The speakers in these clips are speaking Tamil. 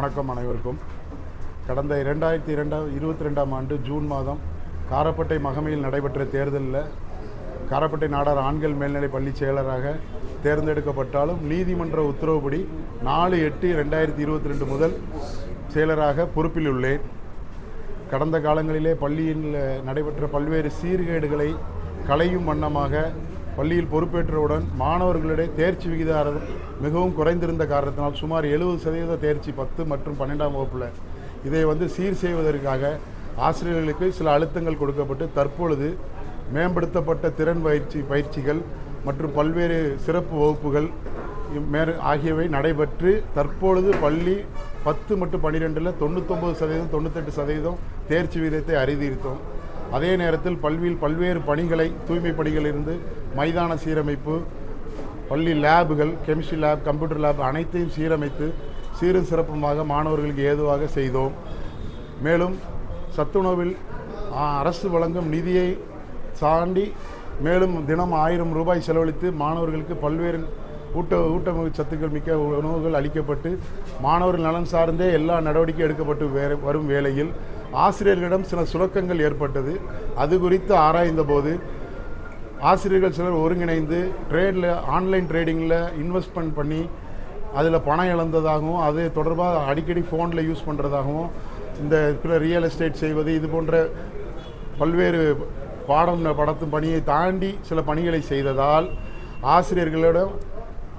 வணக்கம் அனைவருக்கும். கடந்த இரண்டாயிரத்தி இரண்டாம் இருபத்தி ரெண்டாம் ஆண்டு ஜூன் மாதம் காரப்பட்டை மகமையில் நடைபெற்ற தேர்தலில் காரப்பட்டை நாடார் ஆண்கள் மேல்நிலை பள்ளி செயலராக தேர்ந்தெடுக்கப்பட்டாலும் நீதிமன்ற உத்தரவுப்படி நாலு எட்டு ரெண்டாயிரத்தி இருபத்தி ரெண்டு முதல் செயலராக பொறுப்பில் உள்ளேன் கடந்த காலங்களிலே பள்ளியில் நடைபெற்ற பல்வேறு சீர்கேடுகளை களையும் வண்ணமாக பள்ளியில் பொறுப்பேற்றவுடன் மாணவர்களிடையே தேர்ச்சி விகிதாரம் மிகவும் குறைந்திருந்த காரணத்தினால் சுமார் எழுபது சதவீத தேர்ச்சி பத்து மற்றும் பன்னெண்டாம் வகுப்பில் இதை வந்து சீர் செய்வதற்காக ஆசிரியர்களுக்கு சில அழுத்தங்கள் கொடுக்கப்பட்டு தற்பொழுது மேம்படுத்தப்பட்ட திறன் பயிற்சி பயிற்சிகள் மற்றும் பல்வேறு சிறப்பு வகுப்புகள் மே ஆகியவை நடைபெற்று தற்பொழுது பள்ளி பத்து மற்றும் பன்னிரெண்டில் தொண்ணூத்தொம்பது சதவீதம் தொண்ணூத்தெட்டு சதவீதம் தேர்ச்சி விகிதத்தை அறிவித்தோம். அதே நேரத்தில் பல்வியில் பல்வேறு பணிகளை தூய்மை பணிகளிலிருந்து மைதான சீரமைப்பு பள்ளி லேபுகள் கெமிஸ்ட்ரி லேப் கம்ப்யூட்டர் லேப் அனைத்தையும் சீரமைத்து சீரும் சிறப்புமாக மாணவர்களுக்கு ஏதுவாக செய்தோம். மேலும் சத்துணவில் அரசு வழங்கும் நிதியை தாண்டி மேலும் தினம் ஆயிரம் ரூபாய் செலவழித்து மாணவர்களுக்கு பல்வேறு ஊட்ட ஊட்டமிகு சத்துக்கள் மிக்க உணவுகள் அளிக்கப்பட்டு மாணவர்கள் நலன் சார்ந்தே எல்லா நடவடிக்கை எடுக்கப்பட்டு வரும் வேளையில் ஆசிரியர்களிடம் சில சுரக்கங்கள் ஏற்பட்டது. அது குறித்து ஆராய்ந்தபோது ஆசிரியர்கள் சிலர் ஒருங்கிணைந்து ட்ரேடில் ஆன்லைன் ட்ரேடிங்கில் இன்வெஸ்ட்மெண்ட் பண்ணி அதில் பணம் இழந்ததாகவும் அது தொடர்பாக அடிக்கடி ஃபோனில் யூஸ் பண்ணுறதாகவும் இந்த பிற ரியல் எஸ்டேட் செய்வது இது போன்ற பல்வேறு பாடம் படத்தும் பணியை தாண்டி சில பணிகளை செய்ததால் ஆசிரியர்களிடம்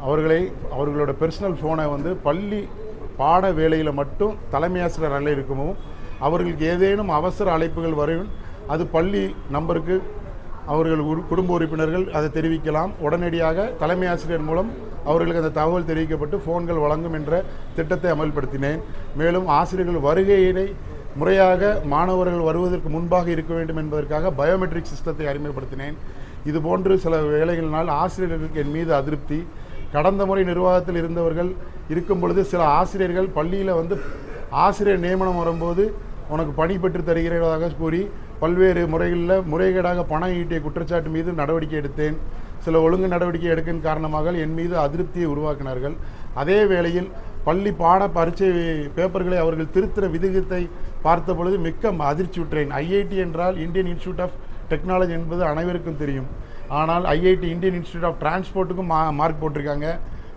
அவர்களை அவர்களோட பர்சனல் ஃபோனை வந்து பள்ளி பாட வேலையில் மட்டும் தலைமை ஆசிரியர் நல்ல இருக்கவும் அவர்களுக்கு ஏதேனும் அவசர அழைப்புகள் வரும் அது பள்ளி நம்பருக்கு அவர்கள் குடும்ப உறுப்பினர்கள் அதை தெரிவிக்கலாம். உடனடியாக தலைமை ஆசிரியர் மூலம் அவர்களுக்கு அந்த தகவல் தெரிவிக்கப்பட்டு ஃபோன்கள் வழங்கும் என்ற திட்டத்தை அமல்படுத்தினேன். மேலும் ஆசிரியர்கள் வருகையினை முறையாக மாணவர்கள் வருவதற்கு முன்பாக இருக்க வேண்டும் என்பதற்காக பயோமெட்ரிக் சிஸ்டத்தை அறிமுகப்படுத்தினேன். இதுபோன்று சில வேலைகளினால் ஆசிரியர்களுக்கு என் மீது அதிருப்தி. கடந்த முறை நிர்வாகத்தில் இருந்தவர்கள் இருக்கும் பொழுது சில ஆசிரியர்கள் பள்ளியில் வந்து ஆசிரியர் நியமனம் வரும்போது உனக்கு பணி பெற்று தருகிறதாக கூறி பல்வேறு முறைகளில் முறைகேடாக பணம் ஈட்டிய குற்றச்சாட்டு மீது நடவடிக்கை எடுத்தேன். சில ஒழுங்கு நடவடிக்கை எடுக்கின் காரணமாக என் மீது அதிருப்தியை உருவாக்கினார்கள். அதே வேளையில் பள்ளி பாட பரீட்சை பேப்பர்களை அவர்கள் திருத்தின விதிகத்தை பார்த்த பொழுது மிக்க அதிர்ச்சியுற்றேன் ஐஐடி என்றால் இந்தியன் இன்ஸ்டியூட் ஆஃப் டெக்னாலஜி என்பது அனைவருக்கும் தெரியும். ஆனால் ஐஐடி இந்தியன் இன்ஸ்டியூட் ஆஃப் டிரான்ஸ்போர்ட்டுக்கும் மா மார்க் போட்டிருக்காங்க.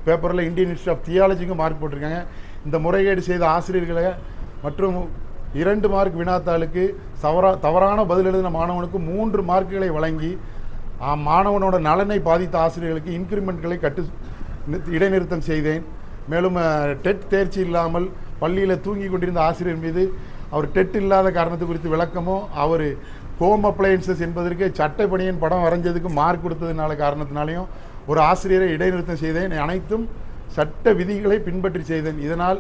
பேப்பரில் இந்தியன் இன்ஸ்டியூட் ஆஃப் தியாலஜிக்கும் மார்க் போட்டிருக்காங்க. இந்த முறைகேடு செய்த ஆசிரியர்களை மற்றும் இரண்டு மார்க் வினாத்தாளுக்கு தவறா தவறான பதில் எழுதின மாணவனுக்கு மூன்று மார்க்குகளை வழங்கி மாணவனோட நலனை பாதித்த ஆசிரியர்களுக்கு இன்க்ரிமெண்ட்களை கட்டு இடைநிறுத்தம் செய்தேன். மேலும் டெட் தேர்ச்சி இல்லாமல் பள்ளியில் தூங்கி கொண்டிருந்த ஆசிரியர் மீது அவர் டெட் இல்லாத காரணத்து குறித்து விளக்கமோ அவர் ஹோம் அப்ளையன்சஸ் என்பதற்கு சட்டப்பணியின் படம் வரைஞ்சதுக்கு மார்க் கொடுத்ததுனால காரணத்தினாலையும் ஒரு ஆசிரியரை இடைநிறுத்தம் செய்தேன். அனைத்தும் சட்ட விதிகளை பின்பற்றி செய்தேன். இதனால்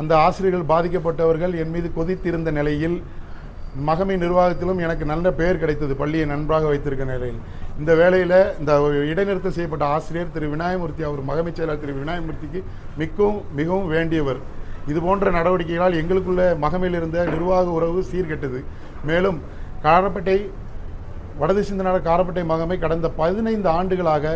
அந்த ஆசிரியர்கள் பாதிக்கப்பட்டவர்கள் என் மீது கொதித்திருந்த நிலையில் மகமை நிர்வாகத்திலும் எனக்கு நல்ல பெயர் கிடைத்தது பள்ளியை நன்றாக வைத்திருக்க நிலையில். இந்த வேளையில் இந்த இடைநிறுத்தம் செய்யப்பட்ட ஆசிரியர் திரு விநாயகமூர்த்தி அவர் மகமை செயலாளர் திரு விநாயகமூர்த்திக்கு மிகவும் மிகவும் வேண்டியவர். இது போன்ற நடவடிக்கைகளால் எங்களுக்குள்ள மகமையில் இருந்த நிர்வாக உறவு சீர்கெட்டது. மேலும் காரப்பட்டை வடது சிந்தனாட காரப்பட்டை மகமை கடந்த பதினைந்து ஆண்டுகளாக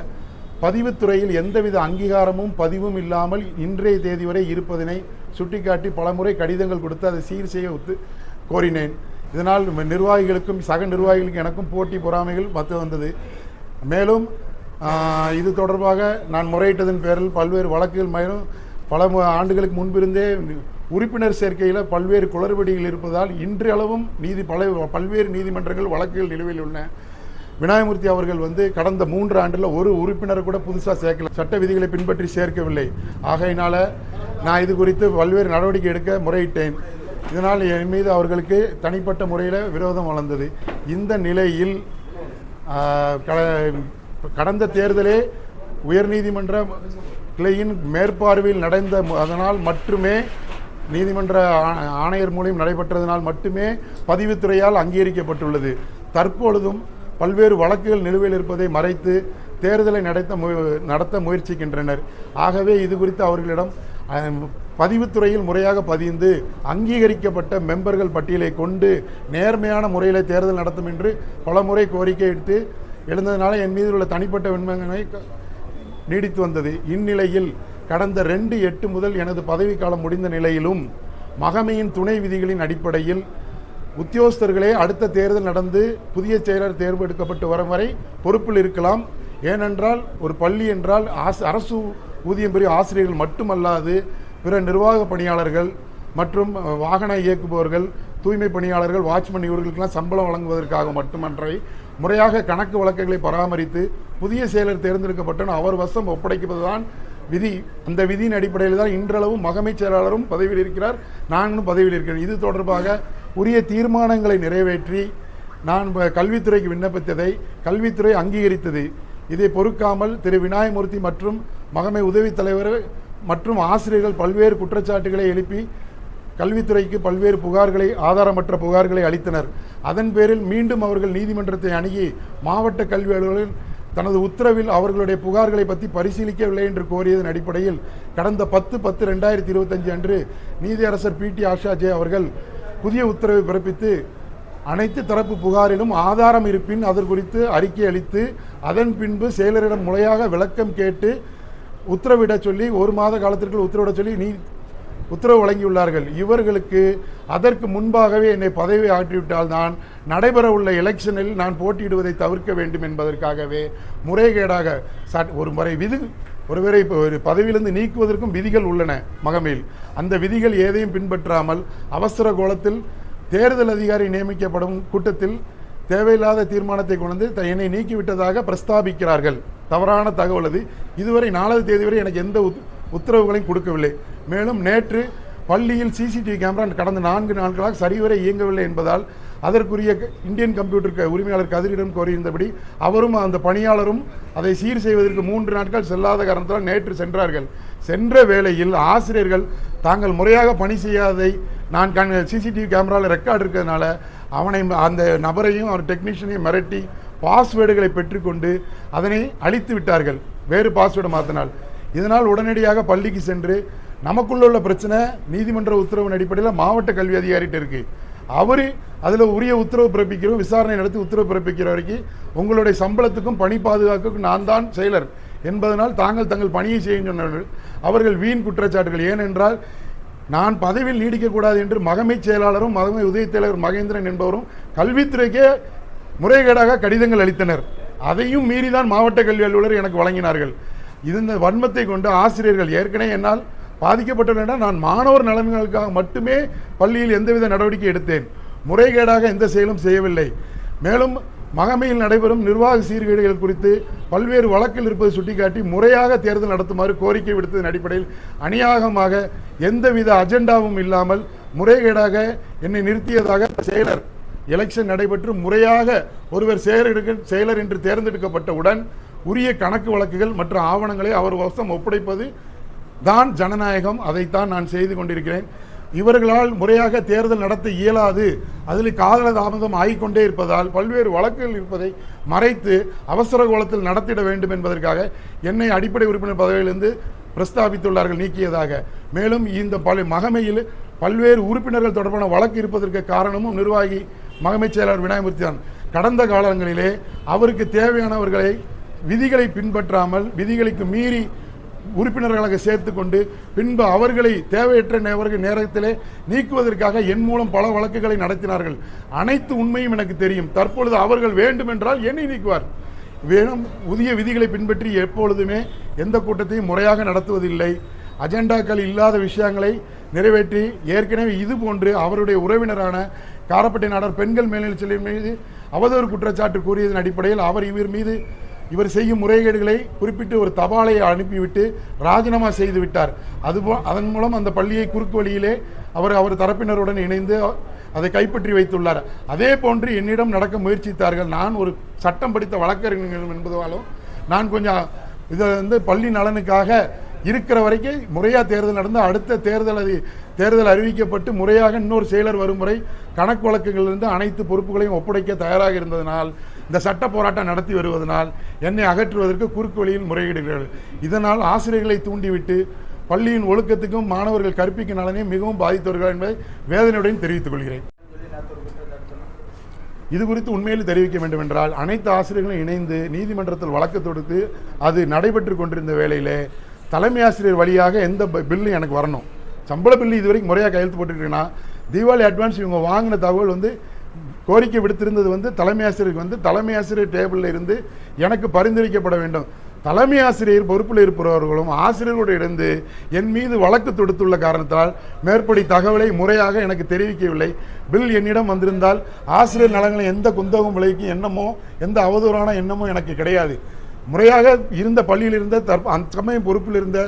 பதிவுத்துறையில் எந்தவித அங்கீகாரமும் பதிவும் இல்லாமல் இன்றைய தேதி வரை இருப்பதனை சுட்டிக்காட்டி பலமுறை கடிதங்கள் கொடுத்து அதை சீர் செய்ய ஒத்து கோரினேன். இதனால் நிர்வாகிகளுக்கும் சக நிர்வாகிகளுக்கும் எனக்கும் போட்டி பொறாமைகள் மத்து வந்தது. மேலும் இது தொடர்பாக நான் முறையிட்டதன் பேரில் பல்வேறு வழக்குகள் மேலும் பல மு- ஆண்டுகளுக்கு முன்பிருந்தே உறுப்பினர் சேர்க்கையில் பல்வேறு குளறுபடிகள் இருப்பதால் இன்றளவும் நீதி பல பல்வேறு நீதிமன்றங்கள் வழக்குகள் நிலுவையில் உள்ளன. விநாயகமூர்த்தி அவர்கள் வந்து கடந்த மூன்று ஆண்டில் ஒரு உறுப்பினர் கூட புதுசாக சேர்க்கல. சட்ட விதிகளை பின்பற்றி சேர்க்கவில்லை. ஆகையினால நான் இது குறித்து பல்வேறு நடவடிக்கை எடுக்க முறையிட்டேன். இதனால் என் மீது அவர்களுக்கு தனிப்பட்ட முறையில் விரோதம் வளர்ந்தது. இந்த நிலையில் கட- கடந்த தேர்தலே உயர்நீதிமன்ற கிளையின் மேற்பார்வையில் நடந்த அதனால் மட்டுமே நீதிமன்ற ஆ- ஆணையர் மூலம் நடைபெற்றதனால் மட்டுமே பதிவுத்துறையால் அங்கீகரிக்கப்பட்டுள்ளது. தற்பொழுதும் பல்வேறு வழக்குகள் நிலுவையில் இருப்பதை மறைத்து தேர்தலை நடத்த மு- நடத்த முயற்சிக்கின்றனர். ஆகவே இது குறித்து அவர்களிடம் பதிவுத்துறையில் முறையாக பதிந்து அங்கீகரிக்கப்பட்ட மெம்பர்கள் பட்டியலை கொண்டு நேர்மையான முறையில் தேர்தல் நடத்தும் என்று பலமுறை கோரிக்கை எடுத்து எழுந்ததனால என் மீது உள்ள தனிப்பட்ட வெண்மங்களை நீடித்து வந்தது. இந்நிலையில் கடந்த ரெண்டு எட்டு முதல் எனது பதவிக்காலம் முடிந்த நிலையிலும் மகமையின் துணை விதிகளின் அடிப்படையில் உத்தியோகஸ்தர்களே அடுத்த தேர்தல் நடந்து புதிய செயலர் தேர்வு எடுக்கப்பட்டு வரும் வரை பொறுப்பில் இருக்கலாம். ஏனென்றால் ஒரு பள்ளி என்றால் அரசு ஊதியம் பெரிய ஆசிரியர்கள் மட்டுமல்லாது பிற நிர்வாக பணியாளர்கள் மற்றும் வாகன இயக்குபவர்கள் தூய்மை பணியாளர்கள் வாட்ச்மேன் இவர்களுக்கெல்லாம் சம்பளம் வழங்குவதற்காக மட்டுமன்றி முறையாக கணக்கு வழக்குகளை பராமரித்து புதிய செயலர் தேர்ந்தெடுக்கப்பட்டன அவர் வசம் ஒப்படைப்பதுதான் விதி. அந்த விதியின் அடிப்படையில் தான் இன்றளவும் மகமைச் செயலாளரும் பதவியில் இருக்கிறார். நானும் பதவியில் இருக்கிறேன் இது தொடர்பாக உரிய தீர்மானங்களை நிறைவேற்றி நான் கல்வித்துறைக்கு விண்ணப்பித்ததை கல்வித்துறை அங்கீகரித்தது. இதை பொறுக்காமல் திரு. விநாயகமூர்த்தி மற்றும் மகமை உதவித் தலைவர் மற்றும் ஆசிரியர்கள் பல்வேறு குற்றச்சாட்டுகளை எழுப்பி கல்வித்துறைக்கு பல்வேறு புகார்களை ஆதாரமற்ற புகார்களை அளித்தனர். அதன் பேரில் மீண்டும் அவர்கள் நீதிமன்றத்தை அணுகி மாவட்ட கல்வி அலுவலர்கள் தனது உத்தரவில் அவர்களுடைய புகார்களை பற்றி பரிசீலிக்கவில்லை என்று கோரியதன் அடிப்படையில் கடந்த பத்து பத்து ரெண்டாயிரத்தி இருபத்தஞ்சு அன்று நீதியரசர் பி டி ஆஷா ஜே அவர்கள் புதிய உத்தரவை பிறப்பித்து அனைத்து தரப்பு புகாரிலும் ஆதாரம் இருப்பின் அது குறித்து அறிக்கை அளித்து அதன் பின்பு செயலரிடம் முறையாக விளக்கம் கேட்டு உத்தரவிடச் சொல்லி ஒரு மாத காலத்திற்குள் உத்தரவிடச் சொல்லி நீ உத்தரவு வழங்கியுள்ளார்கள். இவர்களுக்கு அதற்கு முன்பாகவே என்னை பதவி ஆற்றிவிட்டால் நான் நடைபெறவுள்ள எலெக்ஷனில் நான் போட்டியிடுவதை தவிர்க்க வேண்டும் என்பதற்காகவே முறைகேடாக சட் ஒரு முறை விதி ஒருவரை இப்போ ஒரு பதவியிலிருந்து நீக்குவதற்கும் விதிகள் உள்ளன மகமையில் அந்த விதிகள் எதையும் பின்பற்றாமல் அவசர கோலத்தில் தேர்தல் அதிகாரி நியமிக்கப்படும் கூட்டத்தில் தேவையில்லாத தீர்மானத்தை கொண்டு த- என்னை நீக்கிவிட்டதாக பிரஸ்தாபிக்கிறார்கள். தவறான தகவல் அது. இதுவரை நாலாவது தேதி வரை எனக்கு எந்த உத்தரவுகளையும் கொடுக்கவில்லை. மேலும் நேற்று பள்ளியில் சிசிடிவி கேமரா கடந்த நான்கு நாட்களாக சரிவர இயங்கவில்லை என்பதால் அதற்குரிய க- இந்தியன் கம்ப்யூட்டர் உரிமையாளர் கதிரிடம் கோரியிருந்தபடி அவரும் அந்த பணியாளரும் அதை சீர் செய்வதற்கு மூன்று நாட்கள் செல்லாத காரணத்தால் நேற்று சென்றார்கள். சென்ற வேளையில் ஆசிரியர்கள் தாங்கள் முறையாக பணி செய்யாததை நான் கண் சிசிடிவி கேமராவில் ரெக்கார்டு இருக்கிறதுனால அவனை அந்த நபரையும் அவர் டெக்னீஷியனையும் மிரட்டி பாஸ்வேர்டுகளை பெற்றுக்கொண்டு அதனை அழித்து விட்டார்கள். வேறு பாஸ்வேர்டு மாற்றினால் இதனால் உடனடியாக பள்ளிக்கு சென்று நமக்குள்ள உள்ள பிரச்சனை நீதிமன்ற உத்தரவின் அடிப்படையில் மாவட்ட கல்வி அதிகாரிகிட்ட இருக்கு. அவர் அதில் உரிய உத்தரவு பிறப்பிக்கிறோம் விசாரணை நடத்தி உத்தரவு பிறப்பிக்கிற வரைக்கும் உங்களுடைய சம்பளத்துக்கும் பணி பாதுகாக்கும் நான் தான் செயலர். என்பதனால் தாங்கள் தங்கள் பணியை செய்யும் சொன்னார்கள் அவர்கள் வீண் குற்றச்சாட்டுகள். ஏனென்றால் நான் பதவியில் நீடிக்கக்கூடாது என்று மகமைச் செயலாளரும் மகமை உதவித் தலைவர் மகேந்திரன் என்பவரும் கல்வித்துறைக்கே முறைகேடாக கடிதங்கள் அளித்தனர். அதையும் மீறிதான் மாவட்ட கல்வி அலுவலர் எனக்கு வழங்கினார்கள். இந்த வன்மத்தை கொண்டு ஆசிரியர்கள் ஏற்கனவே என்னால் பாதிக்கப்பட்டவர்கள் நான் மாணவர் நலன்களுக்காக மட்டுமே பள்ளியில் எந்தவித நடவடிக்கை எடுத்தேன். முறைகேடாக எந்த செயலும் செய்யவில்லை. மேலும் மகமையில் நடைபெறும் நிர்வாக சீர்கேடுகள் குறித்து பல்வேறு வழக்கில் இருப்பது சுட்டிக்காட்டி முறையாக தேர்தல் நடத்துமாறு கோரிக்கை விடுத்ததன் அடிப்படையில் அநியாயமாக எந்தவித அஜெண்டாவும் இல்லாமல் முறைகேடாக என்னை நிறுத்தியதாக செயலர் எலெக்ஷன் நடைபெற்று முறையாக ஒருவர் செயலர் செயலர் என்று தேர்ந்தெடுக்கப்பட்டவுடன் உரிய கணக்கு வழக்குகள் மற்றும் ஆவணங்களை அவர் வசம் ஒப்படைப்பது தான் ஜனநாயகம். அதைத்தான் நான் செய்து கொண்டிருக்கிறேன். இவர்களால் முறையாக தேர்தல் நடத்த இயலாது. அதில் காதல தாமதம் ஆகிக்கொண்டே இருப்பதால் பல்வேறு வழக்குகள் இருப்பதை மறைத்து அவசர கோலத்தில் நடத்திட வேண்டும் என்பதற்காக என்னை அடிப்படை உறுப்பினர் பதவியிலிருந்து பிரஸ்தாபித்துள்ளார்கள் நீக்கியதாக. மேலும் இந்த பல மகமையில் பல்வேறு உறுப்பினர்கள் தொடர்பான வழக்கு இருப்பதற்கு காரணமும் நிர்வாகி மகமைச் செயலாளர் விநாயகமூர்த்தி தான் கடந்த காலங்களிலே அவருக்கு தேவையானவர்களை விதிகளை பின்பற்றாமல் விதிகளுக்கு மீறி உறுப்பினர்களாக சேர்த்து கொண்டு பின்பு அவர்களை தேவையற்ற நேவர்கள் நேரத்திலே நீக்குவதற்காக என் மூலம் பல வழக்குகளை நடத்தினார்கள். அனைத்து உண்மையும் எனக்கு தெரியும். தற்பொழுது அவர்கள் வேண்டுமென்றால் என்னை நீக்குவார். வேணும் புதிய விதிகளை பின்பற்றி எப்பொழுதுமே எந்த கூட்டத்தையும் முறையாக நடத்துவதில்லை. அஜெண்டாக்கள் இல்லாத விஷயங்களை நிறைவேற்றி ஏற்கனவே இது போன்று அவருடைய உறவினரான காரப்பட்டி நாடார் பெண்கள் மேல்நிலை மீது அவதூறு குற்றச்சாட்டு கூறியதன் அடிப்படையில் அவர் இவர் மீது இவர் செய்யும் முறைகேடுகளை குறிப்பிட்டு ஒரு தபாலை அனுப்பிவிட்டு ராஜினாமா செய்து விட்டார். அதுபோ அதன் மூலம் அந்த பள்ளியை குறுக்கு வழியிலே அவர் அவர் தரப்பினருடன் இணைந்து அதை கைப்பற்றி வைத்துள்ளார். அதே போன்று என்னிடம் நடக்க முயற்சித்தார்கள். நான் ஒரு சட்டம் படித்த வழக்கறிஞர் என்பதாலும் நான் கொஞ்சம் இதை வந்து பள்ளி நலனுக்காக இருக்கிற வரைக்கும் முறையாக தேர்தல் நடந்து அடுத்த தேர்தல் அது தேர்தல் அறிவிக்கப்பட்டு முறையாக இன்னொரு செயலர் வரும் முறை கணக்கு வழக்குகளிலிருந்து அனைத்து பொறுப்புகளையும் ஒப்படைக்க தயாராக இருந்ததனால் இந்த சட்ட போராட்டம் நடத்தி வருவதனால் என்னை அகற்றுவதற்கு குறுக்கு வழியில் முறையிடுகிறார்கள். இதனால் ஆசிரியர்களை தூண்டிவிட்டு பள்ளியின் ஒழுக்கத்துக்கும் மாணவர்கள் கற்பிக்கும் நலனையும் மிகவும் பாதித்தவர்கள் என்பதை வேதனையுடன் தெரிவித்துக் கொள்கிறேன். இது குறித்து உண்மையில் தெரிவிக்க வேண்டும் என்றால் அனைத்து ஆசிரியர்களும் இணைந்து நீதிமன்றத்தில் வழக்கு தொடுத்து அது நடைபெற்று கொண்டிருந்த வேளையிலே தலைமை ஆசிரியர் வழியாக எந்த பில்லும் பில்லு எனக்கு வரணும். சம்பள பில்லு இதுவரைக்கும் முறையாக கையெழுத்து போட்டுருக்கீங்கன்னா தீபாவளி அட்வான்ஸ் இவங்க வாங்கின தகவல் வந்து கோரிக்கை விடுத்திருந்தது வந்து தலைமை ஆசிரியருக்கு வந்து தலைமை ஆசிரியர் டேபிளில் இருந்து எனக்கு பரிந்துரைக்கப்பட வேண்டும். தலைமை ஆசிரியர் பொறுப்பில் இருப்பவர்களும் ஆசிரியர்களோடு இருந்து என் மீது வழக்கு தொடுத்துள்ள காரணத்தால் மேற்படி தகவலை முறையாக எனக்கு தெரிவிக்கவில்லை. பில் என்னிடம் வந்திருந்தால் ஆசிரியர் நலன்களை எந்த குந்தகம் விளைவிக்கும் எண்ணமோ எந்த அவதூறான எண்ணமோ எனக்கு கிடையாது. முறையாக இருந்த பள்ளியில் இருந்த தற் அந்த சமயம் பொறுப்பில் இருந்த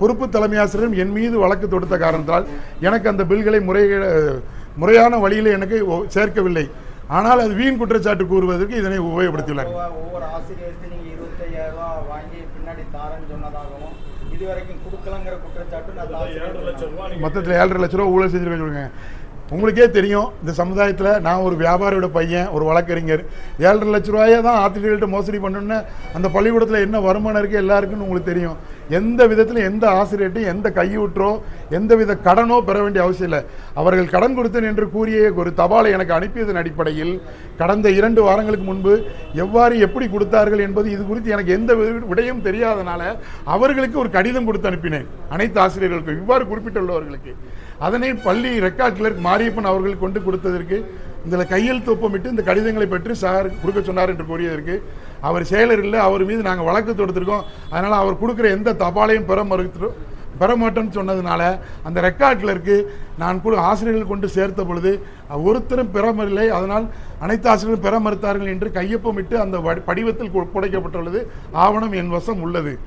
பொறுப்பு தலைமை ஆசிரியரும் என் மீது வழக்கு தொடுத்த காரணத்தால் எனக்கு அந்த பில்களை முறை முறையான வழியில் எனக்கு சேர்க்கவில்லை. ஆனால் அது வீண் குற்றச்சாட்டு கூறுவதற்கு இதனை உபயோகப்படுத்தியுள்ளார். ஒவ்வொரு- ஆசிரியருக்கு நீங்க இருபத்தையாயிரம் ரூபாய் வாங்கி பின்னாடி தாரேன்னு சொன்னதாகவும் இது வரைக்கும் கொடுக்கலங்கிற குற்றச்சாட்டு நான் ஏழரை லட்சம் ரூபாய் நீங்க மொத்தத்தில் ஏழரை லட்ச ரூபா ஊழல் செஞ்சுருக்கேன் சொல்லுங்க. உங்களுக்கே தெரியும் இந்த சமுதாயத்தில் நான் ஒரு வியாபாரியோட பையன் ஒரு வழக்கறிஞர். ஏழரை லட்ச ரூபாயை தான் ஆசிரியர்கள்ட்ட மோசடி பண்ணணுன்னு அந்த பள்ளிக்கூடத்தில் என்ன வருமானம் இருக்குது எல்லாருக்குன்னு உங்களுக்கு தெரியும். எந்த விதத்தில் எந்த ஆசிரியர்கிட்டையும் எந்த கையூற்றோ எந்த வித கடனோ பெற வேண்டிய அவசியம் இல்லை. அவர்கள் கடன் கொடுத்தேன் என்று கூறிய ஒரு தபாலை எனக்கு அனுப்பியதன் அடிப்படையில் கடந்த இரண்டு வாரங்களுக்கு முன்பு எவ்வாறு எப்படி கொடுத்தார்கள் என்பது இது குறித்து எனக்கு எந்த வி- விடையும் தெரியாதனால அவர்களுக்கு ஒரு கடிதம் கொடுத்து அனுப்பினேன். அனைத்து ஆசிரியர்களுக்கும் இவ்வாறு குறிப்பிட்டுள்ளவர்களுக்கு. அதனை பள்ளி ரெக்கார்ட் கிளர்க் மாரியப்பன் அவர்கள் கொண்டு கொடுத்ததற்கு இதில் கையெழுத்து ஒப்பமிட்டு இந்த கடிதங்களை பெற்று சார் கொடுக்க சொன்னார் என்று கூறியதற்கு அவர் செயலர் இல்லை அவர் மீது நாங்கள் வழக்கு தொடுத்திருக்கோம். அதனால் அவர் கொடுக்குற எந்த தபாலையும் பெற மறுக்கிறோம் பெற மாட்டோம்னு சொன்னதுனால அந்த ரெக்கார்டில் இருக்கு நான் கூட ஆசிரியர்கள் கொண்டு சேர்த்த பொழுது ஒருத்தரும் பெறமில்லை அதனால் அனைத்து ஆசிரியர்களும் பெற மறுத்தார்கள் என்று கையொப்பமிட்டு அந்த படிவத்தில் கு- ஆவணம் என் வசம் உள்ளது.